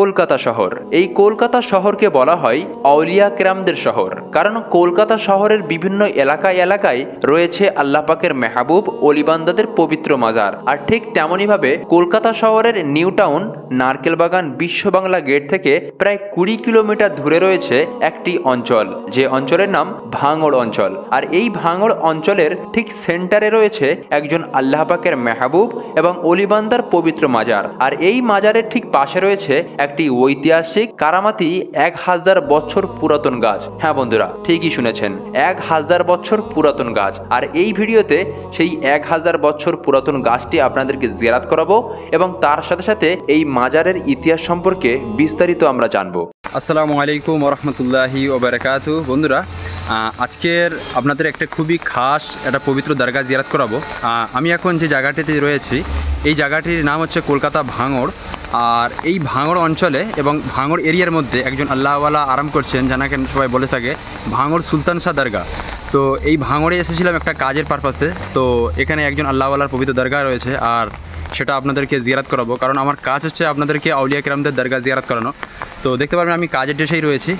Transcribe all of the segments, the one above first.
কলকাতা শহর। এই কলকাতা শহরকে বলা হয় আউলিয়া কেরামদের শহর। কারণ কলকাতা শহরের বিভিন্ন এলাকায় এলাকায় রয়েছে আল্লাহ পাকের মেহবুব, অলিবান্দাদের পবিত্র মাজার। আর ঠিক তেমনইভাবে কলকাতা শহরের নিউ টাউন নারকেল বাগান বিশ্ব বাংলা গেট থেকে প্রায় কুড়ি কিলোমিটার দূরে রয়েছে একটি অঞ্চল, যে অঞ্চলের নাম ভাঙড় অঞ্চল। আর এই ভাঙড় অঞ্চলের ঠিক সেন্টারে রয়েছে একজন আল্লাহ পাকের মেহবুব এবং অলিবান্দার পবিত্র মাজার। আর এই মাজারের ঠিক পাশে রয়েছে একটি ঐতিহাসিক কারামাতি এক হাজার বছর পুরাতন গাছ। হ্যাঁ বন্ধুরা, ঠিকই শুনেছেন, এক হাজার বছর পুরাতন গাছ। আর এই ভিডিওতে সেই এক হাজার বছর পুরাতন গাছটি আপনাদেরকে জেরাত করাবো এবং তার সাথে সাথে এই মাজারের ইতিহাস সম্পর্কে বিস্তারিত আমরা জানব। আসসালামু আলাইকুম ওরহমতুল্লাহি ওবরাকাতু। বন্ধুরা আজকের আপনাদের একটা খুবই খাস একটা পবিত্র দরগা জিয়ারত করাবো। আমি এখন যে জায়গাটিতে রয়েছি, এই জায়গাটির নাম হচ্ছে কলকাতা ভাঙড়। আর এই ভাঙড় অঞ্চলে এবং ভাঙড় এরিয়ার মধ্যে একজন আল্লাহওয়ালা আরাম করছেন, জানাকে সবাই বলে থাকে ভাঙড় সুলতান শাহ দরগা। তো এই ভাঙড়ে এসেছিলাম একটা কাজের পারপাসে তো এখানে একজন আল্লাহওয়ালার পবিত্র দরগা রয়েছে আর সেটা আপনাদেরকে জিয়ারাত করাবো। কারণ আমার কাজ হচ্ছে আপনাদেরকে আউলিয়া কিরামদের দরগা জিয়ারাত করানো। তো দেখতে পারবেন আমি কাজের ড্রেসেই রয়েছি।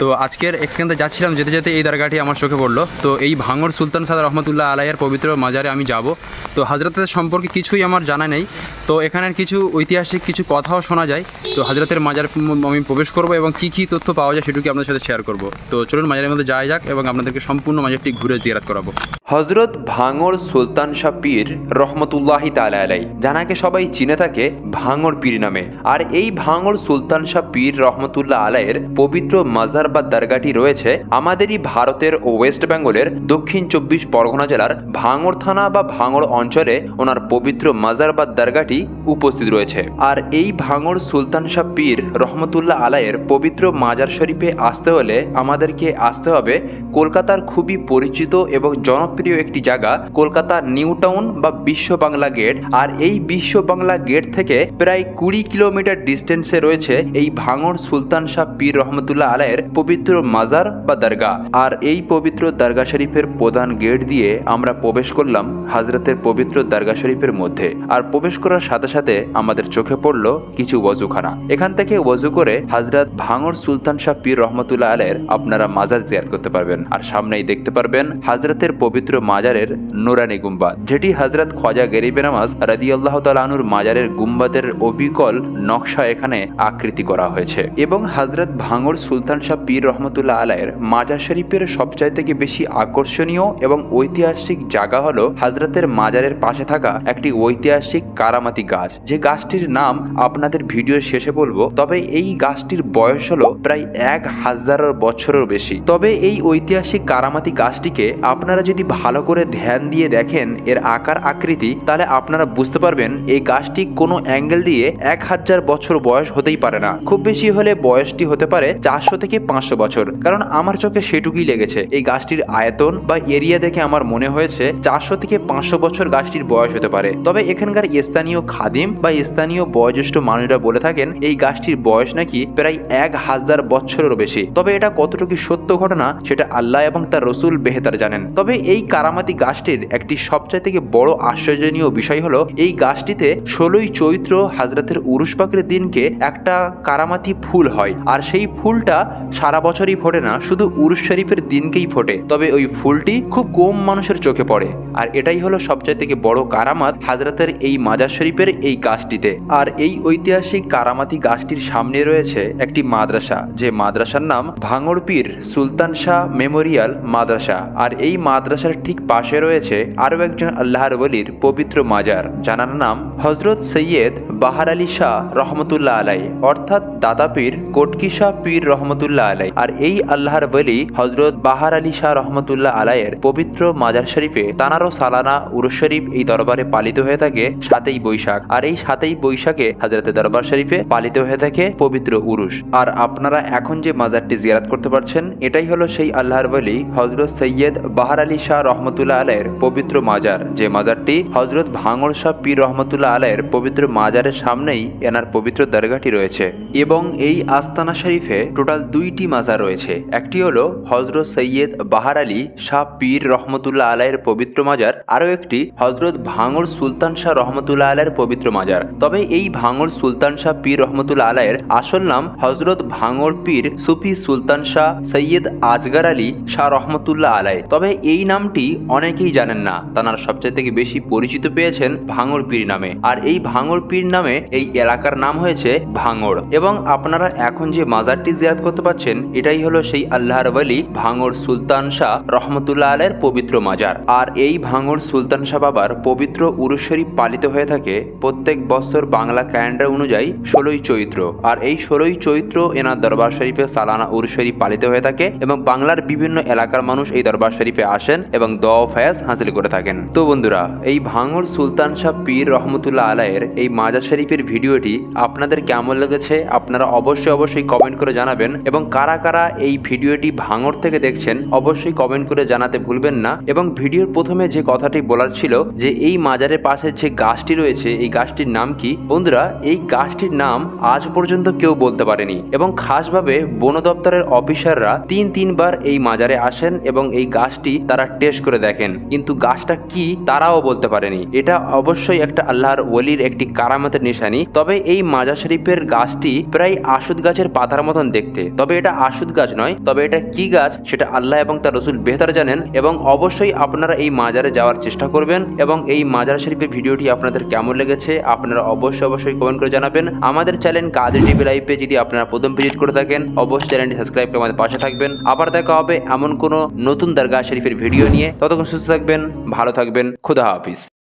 তো আজকের এখান থেকে যাচ্ছিলাম, যেতে যেতে এই দরগাটি আমার চোখে পড়ল। তো এই ভাঙর সুলতান সাদ রহমতুল্লাহ আলাইয়ের পবিত্র মাজারে আমি যাব। তো হাজরতের সম্পর্কে কিছুই আমার জানা নেই। তো এখানের কিছু ঐতিহাসিক কিছু কথাও শোনা যায়। তো হাজরতের মাজার আমি প্রবেশ করব এবং কি কি তথ্য পাওয়া যায় সেটুকু আপনাদের সাথে শেয়ার করব। তো চলুন মাজারের মধ্যে যাওয়া যাক এবং আপনাদেরকে সম্পূর্ণ মাজারটি ঘুরে জিয়ারাত করাবো। হজরত ভাঙড় সুলতান শাহ পীর রহমতুল্লাহি তালা আলাই জানাকে সবাই চিনে থাকে ভাঙড় পীর নামে। আর এই ভাঙড় সুলতান শাহ পীর রহমতুল্লাহ আলাইয়ের পবিত্র মাজার বা দরগাটি রয়েছে আমাদেরই ভারতের ওয়েস্ট বেঙ্গলের দক্ষিণ চব্বিশ পরগনা জেলার ভাঙড় থানা বা ভাঙড় অঞ্চলে ওনার পবিত্র মাজার বা দরগাটি উপস্থিত রয়েছে। আর এই ভাঙড় সুলতান শাহ পীর রহমতুল্লাহ আলাইয়ের পবিত্র মাজার শরীফে আসতে হলে আমাদেরকে আসতে হবে কলকাতার খুবই পরিচিত এবং জনপ্রিয় একটি জায়গা কলকাতা নিউ টাউন বা বিশ্ব বাংলা গেট। আর এই বিশ্ব বাংলা গেট থেকে প্রায় কুড়ি কিলোমিটার ডিস্টেন্সে রয়েছে এই ভাঙড় সুলতান শাহ পীর রহমতুল্লাহ আলাইয়ের পবিত্র মাজার বা দরগা। আর এই পবিত্র দরগা শরীফের প্রধান গেট দিয়ে আমরা প্রবেশ করলাম হাজরতের পবিত্র দরগা শরীফের মধ্যে। আর প্রবেশ করার সাথে সাথে আমাদের চোখে পড়ল কিছু ওজুখানা এখান থেকে ওজু করে হাজরত ভাঙড় সুলতান শাহ পীর রহমতুল্লাহ আলের আপনারা মাজার জিয়ার করতে পারবেন। আর সামনেই দেখতে পারবেন হাজরতের পবিত্র মাজারের নুরানি গুম্বাদ যেটি হজরত খোজা গরিবে নামাজ রাদি আল্লাহ তালানুর মাজারের গুম্বাদের অবিকল নকশা এখানে আকৃতি করা হয়েছে। এবং হজরত ভাঙর সুলতান শাহ পীর রহমতুল্লাহ আলাইয়ের মাজার শরীফের সবচাই থেকে বেশি আকর্ষণীয় এবং ঐতিহাসিক জায়গা হলো হাজরতের মাজারের পাশে থাকা একটি ঐতিহাসিক কারামাতি গাছ। যে গাছটির নাম আপনাদের ভিডিওর শেষে বলব, তবে এই গাছটির বয়স হলো প্রায় এক হাজার বছরের বেশি। তবে এই ঐতিহাসিক কারামাতি গাছটিকে আপনারা যদি ভালো করে ধ্যান দিয়ে দেখেন এর আকার আকৃতি, তাহলে আপনারা বুঝতে পারবেন এই গাছটি কোনো অ্যাঙ্গেল দিয়ে এক হাজার বছর বয়স হতেই পারে না। খুব বেশি হলে বয়সটি হতে পারে চারশো থেকে পাঁচশো বছর। কারণ আমার চোখে সেটুকুই লেগেছে। এই গাছটির আয়তন বা এরিয়া দেখে আমার মনে হয়েছে চারশো থেকে পাঁচশো বছর গাছটির বয়স হতে পারে। তবে এখানকার স্থানীয় খাদিম বা স্থানীয় বয়োজ্যেষ্ঠ মানুষরা বলে থাকেন, এই গাছটির বয়স নাকি প্রায় এক হাজার বছরেরও বেশি। তবে এটা কতটুকু সত্য ঘটনা, সেটা আল্লাহ এবং তার রসুল বেহেতার জানেন। তবে এই কারামাতি গাছটির একটি সবচেয়ে থেকে বড় আশ্চর্যজনীয় বিষয় হলো, এই গাছটিতে ষোলোই চৈত্র হাজরাতের উরুস পাকের দিনকে একটা কারামাতি ফুল হয়। আর সেই ফুলটা সারা বছরই ফোটে না, শুধু উরুস শরীফের দিনকেই ফোটে। তবে ওই ফুলটি খুব কম মানুষের চোখে পড়ে। আর এটাই হলো সবচেয়ে থেকে বড় কারামাত হাজরাতের এই মাজার শরীফের এই গাছটিতে। আর এই ঐতিহাসিক কারামাতি গাছটির সামনে রয়েছে একটি মাদ্রাসা, যে মাদ্রাসার নাম ভাঙড়পীর সুলতান শাহ মেমোরিয়াল মাদ্রাসা। আর এই মাদ্রাসার ঠিক পাশে রয়েছে আরও একজন আল্লাহর বলির পবিত্র মাজার, জানার নাম হজরত সৈয়দ বাহার আলী শাহ রহমতুল্লাহ আলাই, অর্থাৎ দাদাপীর কটকি শাহ পীর রহমতুল্লাহ আলাই। আর এই আল্লাহর বলি হজরত বাহার আলী শাহ রহমতুল্লাহ আলাইয়ের পবিত্র মাজার শরীফে তানারও সালানা, উরুস শরীফ এই দরবারে পালিত হয়ে থাকে সাতই বৈশাখ। আর এই সাতই বৈশাখে হাজরতে দরবার শরীফে পালিত হয়ে থাকে পবিত্র উরুস। আর আপনারা এখন যে মাজারটি জিয়ারাত করতে পারছেন, এটাই হলো সেই আল্লাহর বলি হজরত সৈয়দ বাহার আলী শাহ রহমতুল্লাহ আলাইয়ের পবিত্র মাজার। যে মাজারটি হজরত ভাঙড় শাহ পীর রহমতুল্লাহ আলাইয়ের পবিত্র মাজারের সামনেই এনার পবিত্র দরগাটি রয়েছে এবং এই আস্তানা শরীফে টোটাল দুইটি মাজার রয়েছে। একটি হলো হজরত সৈয়দ বাহার আলী শাহ পীর রহমতুল্লাহ আলাইয়ের পবিত্র মাজার, আরও একটি হজরত ভাঙড় সুলতান শাহ রহমতুল্লাহ আলাইয়ের পবিত্র মাজার। তবে এই ভাঙড় সুলতান শাহ পীর রহমতুল্লাহ আলাইয়ের আসল নাম হজরত ভাঙড় পীর সুফি সুলতান শাহ সৈয়দ আজগার আলী শাহ রহমতুল্লাহ আলাই তবে এই নামটি অনেকেই জানেন না। তাঁর সবচেয়ে থেকে বেশি পরিচিত পেয়েছেন ভাঙড় পীর নামে। আর এই ভাঙড় পীর নামে এই এলাকার নাম হয়েছে ভাঙর। এবং আপনারা এখন যে মাজারটি জিয়ারত করতে পাচ্ছেন এটাই হলো সেই আল্লাহর বলি ভাঙড় সুলতান শাহ রহমতুল্লাহ আলের পবিত্র মাজার। আর এই ভাঙড় সুলতান শাহ বাবার পবিত্র উরুস শরীফ পালিত হয়ে থাকে প্রত্যেক বছর বাংলা ক্যালেন্ডার অনুযায়ী ষোলোই চৈত্র। আর এই ষোলোই চৈত্র এনার দরবার শরীফে সালানা উরুস শরীফ পালিত হয়ে থাকে এবং বাংলার বিভিন্ন এলাকার মানুষ এই দরবার শরীফে আসেন এবং দ ফয়াজ হাসিল করে থাকেন। তো বন্ধুরা, এই ভাঙর সুলতান শাহ পীর রহমতুল্লাহ আলায়ের এই মাজার শরীফের ভিডিওটি আপনাদের কেমন লেগেছে আপনারা অবশ্যই অবশ্যই কমেন্ট করে জানাবেন এবং কারা কারা এই ভিডিওটি ভাঙর থেকে দেখছেন অবশ্যই কমেন্ট করে জানাতে ভুলবেন না এবং ভিডিওর প্রথমে যে কথাটি বলার ছিল যে এই মাজারের পাশে যে গাছটি রয়েছে, এই গাছটির নাম কি? বন্ধুরা, এই গাছটির নাম আজ পর্যন্ত কেউ বলতে পারেনি এবং খাসভাবে বন দপ্তরের অফিসাররা তিন তিনবার এই মাজারে আসেন এবং এই গাছটি তারা টেস্ট করে দেখেন, কিন্তু গাছটা কি তারাও বলতে পারেনি। এটা অবশ্যই একটা আল্লাহর ওলির একটি কারামতের নিশানি। তবে এই মাজার শরীফের গাছটি প্রায় আশুদ গাছের পাতার মতন দেখতে। তবে এটা আশুদ গাছ নয়, তবে এটা কি গাছ সেটা আল্লাহ এবং তার রসুল বেহতার জানেন। এবং অবশ্যই আপনারা এই মাজারে যাওয়ার চেষ্টা করবেন এবং এই মাজার শরীফের ভিডিওটি আপনাদের কেমন লেগেছে আপনারা অবশ্যই অবশ্যই কমেন্ট করে জানাবেন। আমাদের চ্যানেল কাদের টিভি লাইভে যদি আপনারা প্রথম ভিজিট করে থাকেন, অবশ্যই চ্যানেলটি সাবস্ক্রাইব করে আমাদের পাশে থাকবেন। আবার দেখা হবে এমন কোনো নতুন দরগা শরীফের ভিডিও ততক্ষণ সুস্থ থাকবেন ভালো থাকবেন খুদা হাফিজ।